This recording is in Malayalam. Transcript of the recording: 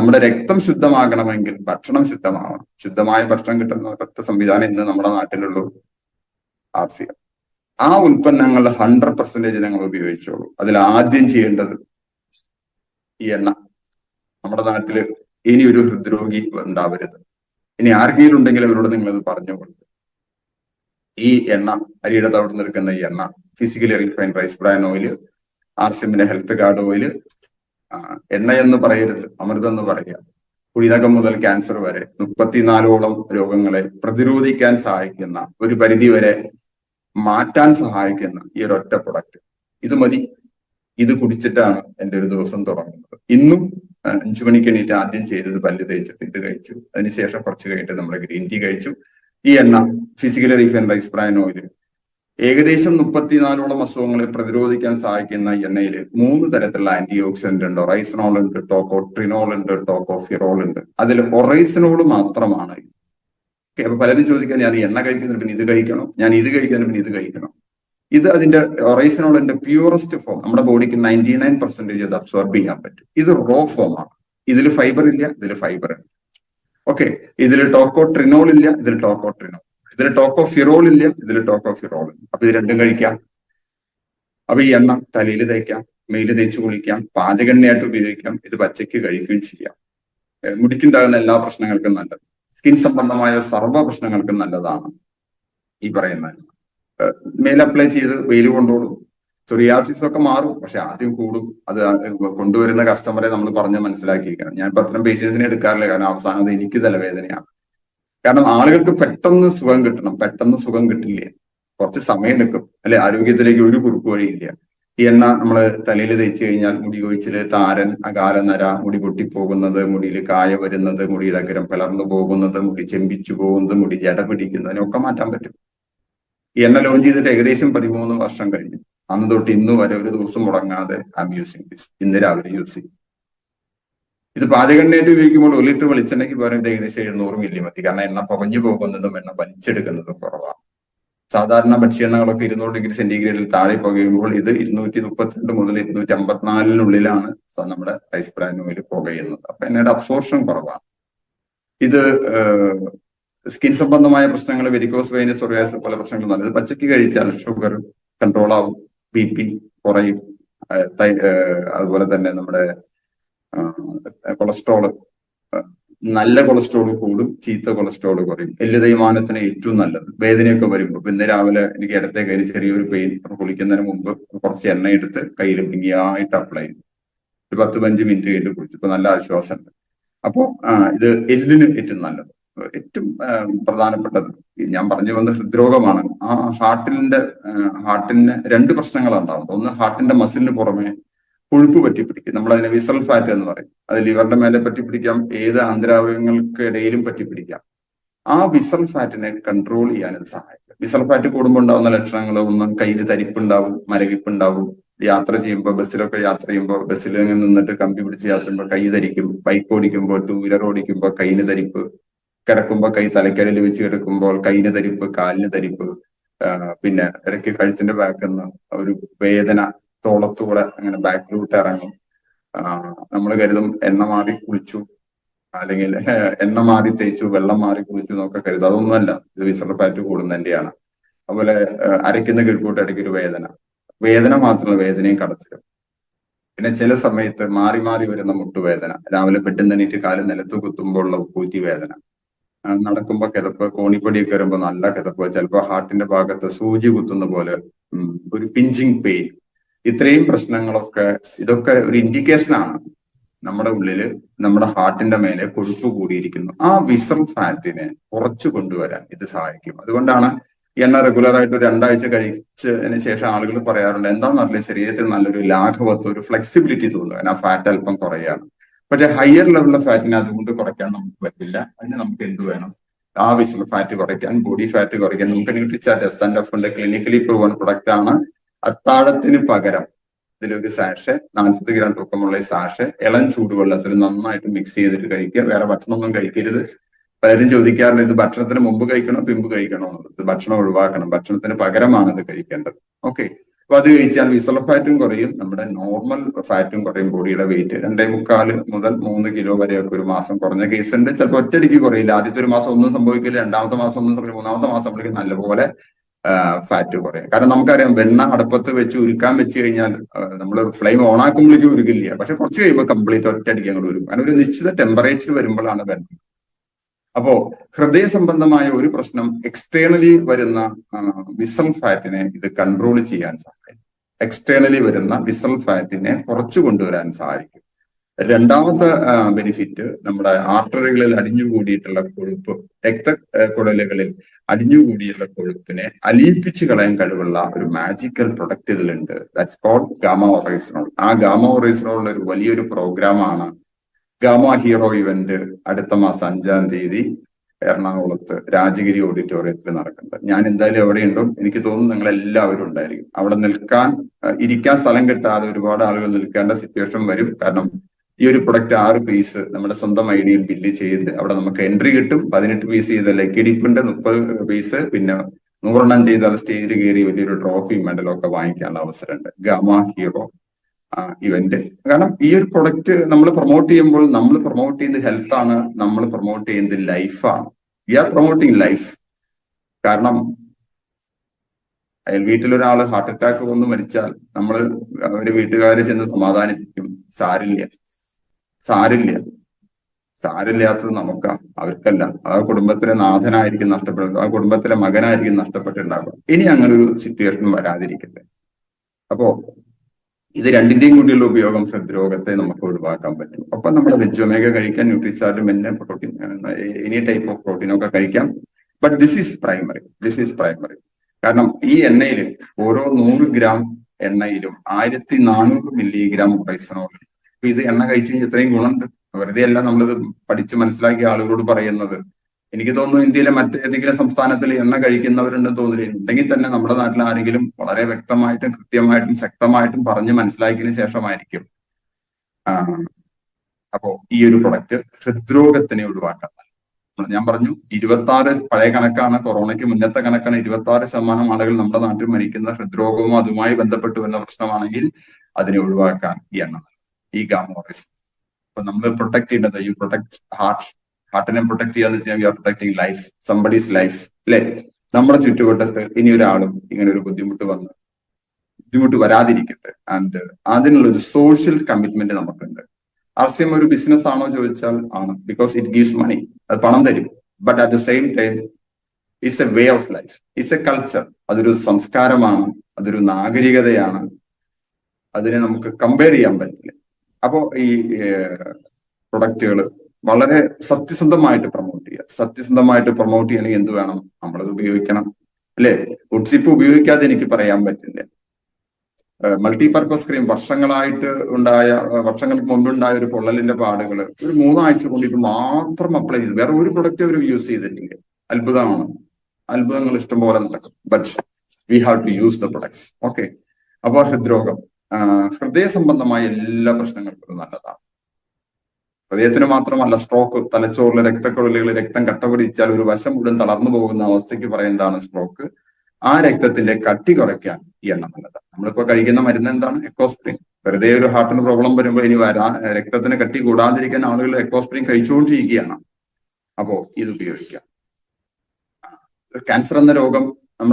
നമ്മുടെ രക്തം ശുദ്ധമാകണമെങ്കിൽ ഭക്ഷണം ശുദ്ധമാവണം. ശുദ്ധമായ ഭക്ഷണം കിട്ടുന്ന ഒറ്റ സംവിധാനം ഇന്ന് നമ്മുടെ നാട്ടിലുള്ളൂ ആർ സി ആ ഉൽപ്പന്നങ്ങൾ ഹൺഡ്രഡ് പെർസെന്റേജ് ഞങ്ങൾ ഉപയോഗിച്ചോളൂ. അതിൽ ആദ്യം ചെയ്യേണ്ടത് ഈ എണ്ണ. നമ്മുടെ നാട്ടിൽ ഇനി ഒരു ഹൃദ്രോഗി ഉണ്ടാവരുത്. ഇനി ആർക്കെങ്കിലും ഉണ്ടെങ്കിൽ അവരോട് നിങ്ങൾ നിങ്ങളത് പറഞ്ഞു കൊടുത്തു ഈ എണ്ണ അരിയുടെ തവിടുന്ന് നിൽക്കുന്ന ഈ എണ്ണ physically refined rice bran oil R C health card oil എണ്ണ എന്ന് പറയരുത് അമൃതം എന്ന് പറയുക കുഴിനകം മുതൽ ക്യാൻസർ വരെ മുപ്പത്തിനാലോളം രോഗങ്ങളെ പ്രതിരോധിക്കാൻ സഹായിക്കുന്ന ഒരു പരിധി വരെ മാറ്റാൻ സഹായിക്കുന്ന ഈ ഒരൊറ്റ പ്രൊഡക്റ്റ് ഇത് മതി. ഇത് കുടിച്ചിട്ടാണ് എന്റെ ഒരു ദിവസം തുടങ്ങുന്നത്. ഇന്നും അഞ്ചു മണിക്ക് എണീറ്റ് ആദ്യം ചെയ്തത് പല്ല് തേച്ചിട്ട് ഇത് കഴിച്ചു. അതിനുശേഷം കുറച്ച് കഴിഞ്ഞിട്ട് നമ്മുടെ ഗ്രീൻ ടീ കഴിച്ചു. ഈ എണ്ണ physically refined rice bran oil ഏകദേശം മുപ്പത്തിനാലോളം അസുഖങ്ങളെ പ്രതിരോധിക്കാൻ സഹായിക്കുന്ന എണ്ണയിൽ മൂന്ന് തരത്തിലുള്ള ആന്റി ഓക്സിഡന്റ് ഉണ്ട്. ഒറൈസനോൾ ഉണ്ട് ടോക്കോ ട്രിനോൾ ഉണ്ട് ടോക്കോ ഫിറോൾ ഉണ്ട്. അതിൽ ഒറൈസനോൾ മാത്രമാണ്. പലരും ചോദിക്കാൻ ഞാൻ എണ്ണ കഴിക്കുന്നതിന് പിന്നെ ഇത് കഴിക്കണം? ഞാൻ ഇത് കഴിക്കുന്നതിന് പിന്നെ ഇത് കഴിക്കണം? ഇത് അതിന്റെ ഒറൈസനോളിന്റെ പ്യൂറസ്റ്റ് ഫോം നമ്മുടെ ബോഡിക്ക് നയന്റി നയൻ പെർസെന്റേജ് അത് അബ്സോർബ് ചെയ്യാൻ പറ്റും. ഇത് റോ ഫോം ആണ്. ഇതിൽ ഫൈബർ ഇല്ല ഇതിൽ ഫൈബർ ഉണ്ട് ഓക്കെ ഇതിൽ ടോക്കോ ട്രിനോൾ ഇല്ല ഇതിൽ ടോക്കോ ട്രിനോൾ ഇതിൽ ടോക്കോ ഫിറോൾ ഇല്ല ഇതിന് ടോക്കോ ഫിറോൾ ഇല്ല അപ്പൊ ഇത് രണ്ടും കഴിക്കാം. അപ്പൊ ഈ എണ്ണ തലയിൽ തേക്കാം മെയിൽ തേച്ച് കുളിക്കാം പാചകെണ്ണയായിട്ട് ഉപയോഗിക്കാം ഇത് പച്ചയ്ക്ക് കഴിക്കുകയും ചെയ്യാം. മുടിക്കുണ്ടാകുന്ന എല്ലാ പ്രശ്നങ്ങൾക്കും നല്ലത്. സ്കിൻ സംബന്ധമായ സർവ പ്രശ്നങ്ങൾക്കും നല്ലതാണ് ഈ പറയുന്ന മെയിൽ അപ്ലൈ ചെയ്ത് വെയിൽ കൊണ്ടോളും സൊറിയാസിസ് ഒക്കെ മാറും പക്ഷെ ആദ്യം കൂടും. അത് കൊണ്ടുവരുന്ന കസ്റ്റമറെ നമ്മൾ പറഞ്ഞ് മനസ്സിലാക്കിയിരിക്കണം. ഞാൻ ഇപ്പൊ പേഷ്യൻസിനെ എടുക്കാറില്ല കാരണം അവസാനം അത് എനിക്ക് തലവേദനയാണ്. കാരണം ആളുകൾക്ക് പെട്ടെന്ന് സുഖം കിട്ടണം. പെട്ടെന്ന് സുഖം കിട്ടില്ല? കുറച്ച് സമയം എടുക്കും. അല്ലെ? ആരോഗ്യത്തിലേക്ക് ഒരു കുറുക്ക് വഴിയില്ല. ഈ എണ്ണ നമ്മൾ തലയിൽ തേച്ച് കഴിഞ്ഞാൽ മുടി കൊഴിച്ചിൽ താരൻ അകാലനര മുടി പൊട്ടിപ്പോകുന്നത് മുടിയിൽ കായ വരുന്നത് മുടിയുടെ അഗ്രം പിളർന്നു പോകുന്നത് മുടി ചെമ്പിച്ചു പോകുന്നത് മുടി ജട പിടിക്കുന്നതിനൊക്കെ മാറ്റാൻ പറ്റും. ഈ എണ്ണ ലോഞ്ച് ചെയ്തിട്ട് ഏകദേശം പതിമൂന്ന് വർഷം കഴിഞ്ഞു. അന്ന് തൊട്ട് ഇന്ന് വരെ ഒരു ദിവസം മുടങ്ങാതെ ഐ യൂസിങ് ദിസ് ഇന്ന് രാവിലെ യൂസ് ചെയ്യും. ഇത് പാചകെണ്ണയായിട്ട് ഉപയോഗിക്കുമ്പോൾ ഒരു ലിറ്റർ വെളിച്ചെണ്ണയ്ക്ക് പകരം ഏകദേശം എഴുന്നൂറ് മില്ലി മതി കാരണം എണ്ണ പറഞ്ഞു പോകുന്നതും എണ്ണ വലിച്ചെടുക്കുന്നതും കുറവാണ്. സാധാരണ ഭക്ഷ്യണ്ണകളൊക്കെ ഇരുന്നൂറ് ഡിഗ്രി സെന്റിഗ്രേഡിൽ താഴെ പോകുമ്പോൾ ഇത് ഇരുന്നൂറ്റി മുപ്പത്തിരണ്ട് മുതൽ ഇരുന്നൂറ്റി അമ്പത്തിനാലിനുള്ളിലാണ് നമ്മുടെ റൈസ് ബ്രാൻ ഓയിൽ പുകയുന്നത്. അപ്പൊ എണ്ണയുടെ അബ്സോർഷൻ കുറവാണ്. ഇത് സ്കിൻ സംബന്ധമായ പ്രശ്നങ്ങൾ വെരിക്കോസ് വെയിനസ് ഒറിയാസ് പോലെ പ്രശ്നങ്ങൾ നല്ലത് പച്ചക്ക് കഴിച്ചാൽ ഷുഗർ കൺട്രോൾ ആവും ബി പി കുറയും അതുപോലെ തന്നെ നമ്മുടെ കൊളസ്ട്രോൾ നല്ല കൊളസ്ട്രോൾ കൂടും ചീത്ത കൊളസ്ട്രോൾ കുറയും. എല്ല് തേയ്മാനത്തിന് ഏറ്റവും നല്ലത്. വേദനയൊക്കെ വരുമ്പോൾ ഇന്ന് രാവിലെ എനിക്ക് ഇടത്തെ കയ്യിൽ ചെറിയൊരു പെയിൻ കുളിക്കുന്നതിന് മുമ്പ് കുറച്ച് എണ്ണ എടുത്ത് കയ്യിൽ ഭംഗിയായിട്ട് അപ്ലൈ ചെയ്തു. ഒരു പത്ത് പഞ്ച് മിനിറ്റ് കഴിഞ്ഞിട്ട് കുളിച്ചു. ഇപ്പൊ നല്ല ആശ്വാസമുണ്ട്. അപ്പോ ഇത് എല്ലിന് ഏറ്റവും നല്ലത്. ഏറ്റവും പ്രധാനപ്പെട്ടത്. ഞാൻ പറഞ്ഞു വന്ന ഹൃദ്രോഗമാണ്. ആ ഹാർട്ടിന്റെ ഹാർട്ടിന് രണ്ട് പ്രശ്നങ്ങളുണ്ടാവും ഒന്ന് ഹാർട്ടിന്റെ മസിലിന് പുറമെ കൊഴുപ്പ് പറ്റി പിടിക്കും നമ്മൾ അതിനെ വിസൽ ഫാറ്റ് എന്ന് പറയും. അത് ലിവറിന്റെ മേലെ പറ്റി പിടിക്കാം ഏത് ആന്തരാവയവങ്ങൾക്ക് ഇടയിലും പറ്റി പിടിക്കാം ആ വിസൽ ഫാറ്റിനെ കൺട്രോൾ ചെയ്യാൻ ഇത് സഹായിക്കും. വിസൽ ഫാറ്റ് കൂടുമ്പോൾ ഉണ്ടാവുന്ന ലക്ഷണങ്ങൾ ഒന്ന് കയ്യിൽ തരിപ്പുണ്ടാവും മരവിപ്പുണ്ടാവും. യാത്ര ചെയ്യുമ്പോൾ ബസ്സിലൊക്കെ യാത്ര ചെയ്യുമ്പോൾ ബസ്സിൽ നിന്നിട്ട് കമ്പി പിടിച്ച് യാത്ര ചെയ്യുമ്പോൾ കൈ ധരിക്കും. ബൈക്ക് ഓടിക്കുമ്പോൾ ടൂ വീലർ ഓടിക്കുമ്പോൾ കൈയിന് തരിപ്പ്. കിടക്കുമ്പോൾ കൈ തലക്കരയിൽ വെച്ച് കിടക്കുമ്പോൾ കൈയിന് തരിപ്പ് കാലിന് തരിപ്പ്. പിന്നെ ഇടയ്ക്ക് കഴുത്തിന്റെ ബാക്കിൽ നിന്ന് ഒരു വേദന തോളത്തൂടെ അങ്ങനെ ബാക്കിലോട്ട് ഇറങ്ങി. നമ്മൾ കരുതും എണ്ണ മാറി കുളിച്ചു. അല്ലെങ്കിൽ എണ്ണ മാറി തേച്ചു വെള്ളം മാറി കുളിച്ചു എന്നൊക്കെ കരുതും. അതൊന്നുമല്ല ഇത് വിസർപ്പാറ്റ് കൂടുന്നതിന്റെയാണ്. അതുപോലെ അരയ്ക്കുന്ന കിഴക്കൂട്ട് ഇടയ്ക്ക് ഒരു വേദന. വേദന മാത്രമല്ല വേദനയും കടച്ചിലും പിന്നെ ചില സമയത്ത് മാറി മാറി വരുന്ന മുട്ടുവേദന. രാവിലെ പെട്ടെന്ന് എണീറ്റ് കാൽ നിലത്ത് കുത്തുമ്പോൾ ഉള്ള കൂറ്റി വേദന. നടക്കുമ്പോൾ കിതപ്പ് കോണിപ്പടിയൊക്കെ വരുമ്പോൾ നല്ല കിതപ്പ്. ചിലപ്പോൾ ഹാർട്ടിന്റെ ഭാഗത്ത് സൂചി കുത്തുന്ന പോലെ ഒരു പിഞ്ചിങ് പെയിൻ. ഇത്രയും പ്രശ്നങ്ങളൊക്കെ ഇതൊക്കെ ഒരു ഇൻഡിക്കേഷൻ ആണ്. നമ്മുടെ ഉള്ളിൽ നമ്മുടെ ഹാർട്ടിന്റെ മേലെ കൊഴുപ്പ് കൂടിയിരിക്കുന്നു. ആ വിസം ഫാറ്റിനെ കുറച്ചു കൊണ്ടുവരാൻ ഇത് സഹായിക്കും. അതുകൊണ്ടാണ് എണ്ണ റെഗുലർ ആയിട്ട് രണ്ടാഴ്ച കഴിച്ചതിന് ശേഷം ആളുകൾ പറയാറുണ്ട് എന്താണെന്നറിയില്ല ശരീരത്തിൽ നല്ലൊരു ലാഘവത്വം ഒരു ഫ്ലെക്സിബിലിറ്റി തോന്നുക ആ ഫാറ്റ് അല്പം കുറയാണ്. പക്ഷെ ഹയർ ലെവലിലെ ഫാറ്റിനെ അതുകൊണ്ട് കുറയ്ക്കാൻ നമുക്ക് പറ്റില്ല. അതിന് നമുക്ക് എന്ത് വേണം? ആ വിസൽ ഫാറ്റ് കുറയ്ക്കാൻ ബോഡി ഫാറ്റ് കുറയ്ക്കാൻ. നമുക്ക് ന്യൂട്രിച്ച ടെസ്റ്റ് ആൻഡ് എഫിന്റെ ക്ലിനിക്കലി പ്രൂവൺ പ്രൊഡക്റ്റ് ആണ്. അത്താഴത്തിന് പകരം ഇതിലൊരു സാഷ് നാൽപ്പത് ഗ്രാം തൂക്കമുള്ള സാഷ് ഇളം ചൂടുവെള്ളത്തിൽ നന്നായിട്ട് മിക്സ് ചെയ്തിട്ട് കഴിക്കുക. വേറെ ഭക്ഷണമൊന്നും കഴിക്കരുത്. പലരും ചോദിക്കാറുണ്ട് ഇത് ഭക്ഷണത്തിന് മുമ്പ് കഴിക്കണോ പിമ്പ് കഴിക്കണോ? എന്നുള്ളത്. ഭക്ഷണം ഒഴിവാക്കണം. ഭക്ഷണത്തിന് പകരമാണ് ഇത് കഴിക്കേണ്ടത്. ഓക്കെ അപ്പൊ അത് കഴിച്ചാൽ വിസൽ ഫാറ്റും കുറയും. നമ്മുടെ നോർമൽ ഫാറ്റും കുറയും ബോഡിയുടെ വെയിറ്റ് രണ്ടേ മുക്കാൽ മുതൽ മൂന്ന് കിലോ വരെയൊക്കെ ഒരു മാസം കുറഞ്ഞ കേസ് ഉണ്ട്. ചിലപ്പോൾ ഒറ്റയടിക്ക് കുറയില്ല. ആദ്യത്തെ ഒരു മാസം ഒന്നും സംഭവിക്കില്ല. രണ്ടാമത്തെ മാസം ഒന്നും സംഭവിക്കില്ല. മൂന്നാമത്തെ മാസം നമ്മളേക്ക് നല്ലപോലെ ഫാറ്റ് കുറയും. കാരണം നമുക്കറിയാം വെണ്ണ അടുപ്പത്ത് വെച്ച് ഉരുക്കാൻ വെച്ച് കഴിഞ്ഞാൽ നമ്മൾ ഫ്ലെയിം ഓൺ ആക്കുമ്പോഴേക്കും ഉരുക്കില്ല പക്ഷെ കുറച്ച് കഴിയുമ്പോൾ കംപ്ലീറ്റ് ഒറ്റയടിക്ക് അങ്ങോട്ട് വരും അങ്ങനെ ഒരു നിശ്ചിത ടെമ്പറേച്ചർ വരുമ്പോഴാണ് വെണ്ണ. അപ്പോ ഹൃദയ സംബന്ധമായ ഒരു പ്രശ്നം എക്സ്റ്റേണലി വരുന്ന വിസൽ ഫാറ്റിനെ ഇത് കൺട്രോൾ ചെയ്യാൻ സഹായിക്കും. എക്സ്റ്റേണലി വരുന്ന വിസൽ ഫാറ്റിനെ കുറച്ചു കൊണ്ടുവരാൻ സഹായിക്കും. രണ്ടാമത്തെ ബെനിഫിറ്റ് നമ്മുടെ ആർട്ടറികളിൽ അടിഞ്ഞു അടിഞ്ഞുകൂടിയിട്ടുള്ള കൊഴുപ്പ് രക്തക്കുഴലുകളിൽ അടിഞ്ഞുകൂടിയുള്ള കൊഴുപ്പിനെ അലിയിപ്പിച്ച് കളയാൻ കഴിവുള്ള ഒരു മാജിക്കൽ പ്രൊഡക്റ്റ് ഇതിലുണ്ട്. ദാറ്റ്സ് കോൾഡ് ഗാമ ഒറൈസിനോൾ ആ ഗാമ ഒറൈസിനോളിന്റെ ഒരു വലിയൊരു പ്രോഗ്രാമാണ് ഗാമ ഹീറോ ഇവന്റ് അടുത്ത മാസം അഞ്ചാം തീയതി എറണാകുളത്ത് രാജഗിരി ഓഡിറ്റോറിയത്തിൽ നടക്കുന്നത് ഞാൻ എന്തായാലും എവിടെയുണ്ടോ എനിക്ക് തോന്നുന്നു നിങ്ങൾ എല്ലാവരും ഉണ്ടായിരിക്കും. അവിടെ നിൽക്കാൻ ഇരിക്കാൻ സ്ഥലം കിട്ടാതെ ഒരുപാട് ആളുകൾ നിൽക്കേണ്ട സിറ്റുവേഷൻ വരും. കാരണം ഈ ഒരു പ്രൊഡക്റ്റ് ആറ് പീസ് നമ്മുടെ സ്വന്തം ഐഡിയിൽ ബില്ല് ചെയ്ത് അവിടെ നമുക്ക് എൻട്രി കിട്ടും. പതിനെട്ട് പീസ് ചെയ്ത ലക്കിടിപ്പുണ്ട് മുപ്പത് പീസ് പിന്നെ നൂറെണ്ണം ചെയ്താൽ സ്റ്റേജിൽ കയറി വലിയൊരു ട്രോഫി മെഡലും ഒക്കെ വാങ്ങിക്കാനുള്ള അവസരമുണ്ട്. ഗമ ഹീറോ ഇവന്റ് കാരണം ഈ ഒരു പ്രൊഡക്റ്റ് നമ്മൾ പ്രൊമോട്ട് ചെയ്യുമ്പോൾ നമ്മൾ പ്രൊമോട്ട് ചെയ്യുന്നത് ഹെൽത്ത് ആണ് നമ്മൾ പ്രൊമോട്ട് ചെയ്യുന്നത് ലൈഫാണ് വി ആർ പ്രൊമോട്ടിങ് ലൈഫ് കാരണം അയാൾ വീട്ടിലൊരാൾ ഹാർട്ട് അറ്റാക്ക് വന്ന് മരിച്ചാൽ നമ്മൾ അവർ വീട്ടുകാരെ ചെന്ന് സമാധാനിപ്പിക്കും. സാരില്ല. സാരില്ല സാരില്ലാത്തത് നമുക്കാ അവർക്കല്ല. ആ കുടുംബത്തിലെ നാഥനായിരിക്കും നഷ്ടപ്പെടുന്നത് ആ കുടുംബത്തിലെ മകനായിരിക്കും നഷ്ടപ്പെട്ടിട്ടുണ്ടാകുക ഇനി അങ്ങനെ ഒരു സിറ്റുവേഷൻ വരാതിരിക്കട്ടെ. അപ്പോ ഇത് രണ്ടിന്റെയും കൂടിയുള്ള ഉപയോഗം ഹൃദ്രോഗത്തെ നമുക്ക് ഒഴിവാക്കാൻ പറ്റും. അപ്പൊ നമ്മുടെ വെജൊമേഗ കഴിക്കാൻ ന്യൂട്രിച്ചാർട്ടും എന്നെ protein any type of protein ഒക്കെ കഴിക്കാം. But this is primary this is primary കാരണം ഈ എണ്ണയിൽ ഓരോ നൂറ് ഗ്രാം എണ്ണയിലും ആയിരത്തി നാനൂറ് മില്ലിഗ്രാം അപ്പൊ ഇത് എണ്ണ കഴിച്ചു കഴിഞ്ഞാൽ ഇത്രയും ഗുണമുണ്ട്. വെറുതെ അല്ല നമ്മളിത് പഠിച്ച് മനസ്സിലാക്കിയ ആളുകളോട് പറയുന്നത്. എനിക്ക് തോന്നുന്നു ഇന്ത്യയിലെ മറ്റേതെങ്കിലും സംസ്ഥാനത്തിൽ എണ്ണ കഴിക്കുന്നവരുണ്ടെന്ന് തോന്നുന്നില്ല? ഉണ്ടെങ്കിൽ തന്നെ നമ്മുടെ നാട്ടിൽ ആരെങ്കിലും വളരെ വ്യക്തമായിട്ടും കൃത്യമായിട്ടും ശക്തമായിട്ടും പറഞ്ഞ് മനസ്സിലാക്കിയതിനു ശേഷമായിരിക്കും. അപ്പോ ഈ ഒരു പ്രൊഡക്റ്റ് ഹൃദ്രോഗത്തിനെ ഒഴിവാക്കാൻ. ഞാൻ പറഞ്ഞു ഇരുപത്തി ആറ് പഴയ കണക്കാണ് കൊറോണയ്ക്ക് മുന്നത്തെ കണക്കാണ് ഇരുപത്തി ആറ് ശതമാനം ആളുകൾ നമ്മുടെ നാട്ടിൽ മരിക്കുന്ന ഹൃദ്രോഗവും അതുമായി ബന്ധപ്പെട്ട് വരുന്ന പ്രശ്നമാണെങ്കിൽ അതിനെ ഒഴിവാക്കാൻ ഈ എണ്ണ ഈ ഗാമോറിസ് അപ്പൊ നമ്മൾ പ്രൊട്ടക്ട് ചെയ്യേണ്ടത് യു പ്രൊട്ടക്ട് ഹാർട്ട് ഹാർട്ടിനെ പ്രൊട്ടക്ട് ചെയ്യാന്ന് വെച്ചാൽ you are protecting life somebody's life അല്ലെ? നമ്മുടെ ചുറ്റുവട്ടത്ത് ഇനി ഒരാളും ഇങ്ങനെ ഒരു ബുദ്ധിമുട്ട് വന്ന് ബുദ്ധിമുട്ട് വരാതിരിക്കട്ടെ. ആൻഡ് അതിനുള്ള ഒരു സോഷ്യൽ കമ്മിറ്റ്മെന്റ് നമുക്കുണ്ട്. ആർസ്യം ഒരു ബിസിനസ് ആണോ ചോദിച്ചാൽ ആണ്. ബിക്കോസ് ഇറ്റ് ഗീവ്സ് മണി അത് പണം തരും. But at the same time it's a way of life it's a culture അതൊരു സംസ്കാരമാണ്. അതൊരു നാഗരികതയാണ്. അതിനെ നമുക്ക് കമ്പയർ ചെയ്യാൻ പറ്റില്ല. അപ്പോ ഈ പ്രൊഡക്റ്റുകൾ വളരെ സത്യസന്ധമായിട്ട് പ്രൊമോട്ട് ചെയ്യുക സത്യസന്ധമായിട്ട് പ്രൊമോട്ട് ചെയ്യണമെങ്കിൽ എന്ത് വേണം? നമ്മളത് ഉപയോഗിക്കണം. അല്ലെ? വുഡ്സിപ്പ് ഉപയോഗിക്കാതെ എനിക്ക് പറയാൻ പറ്റില്ല. മൾട്ടി മൾട്ടിപർപ്പസ് ക്രീം വർഷങ്ങളായിട്ട് ഉണ്ടായ വർഷങ്ങൾക്ക് മുമ്പുണ്ടായ ഒരു പൊള്ളലിന്റെ പാടുകൾ ഒരു മൂന്നാഴ്ച കൊണ്ട് മാത്രം അപ്ലൈ ചെയ്ത് വേറെ ഒരു പ്രൊഡക്റ്റ് അവർ യൂസ് ചെയ്തിട്ടില്ല. അത്ഭുതമാണ്. അത്ഭുതങ്ങൾ ഇഷ്ടംപോലെ നടക്കും. But we have to use the products okay അപ്പോൾ ഹൃദ്രോഗം ഹൃദയ സംബന്ധമായ എല്ലാ പ്രശ്നങ്ങൾക്കും നല്ലതാണ്. ഹൃദയത്തിന് മാത്രമല്ല സ്ട്രോക്ക് തലച്ചോറിലെ രക്തക്കൊഴലുകൾ രക്തം കട്ടപിടിച്ചാൽ ഒരു വശം മുഴുവൻ തളർന്നു പോകുന്ന അവസ്ഥയ്ക്ക് പറയുന്നതാണ് സ്ട്രോക്ക് ആ രക്തത്തിന്റെ കട്ടി കുറയ്ക്കാൻ ഈ എണ്ണ നല്ലതാണ്. നമ്മളിപ്പോ കഴിക്കുന്ന മരുന്ന് എന്താണ്? എക്കോസ്പ്രിൻ വെറുതെ ഒരു ഹാർട്ടിന് പ്രോബ്ലം വരുമ്പോൾ ഇനി വരാ രക്തത്തിന് കട്ടി കൂടാതിരിക്കാൻ ആളുകൾ എക്കോസ്പ്രിൻ കഴിച്ചുകൊണ്ടിരിക്കുകയാണ്. അപ്പോ ഇത് ഉപയോഗിക്കാം. ക്യാൻസർ എന്ന രോഗം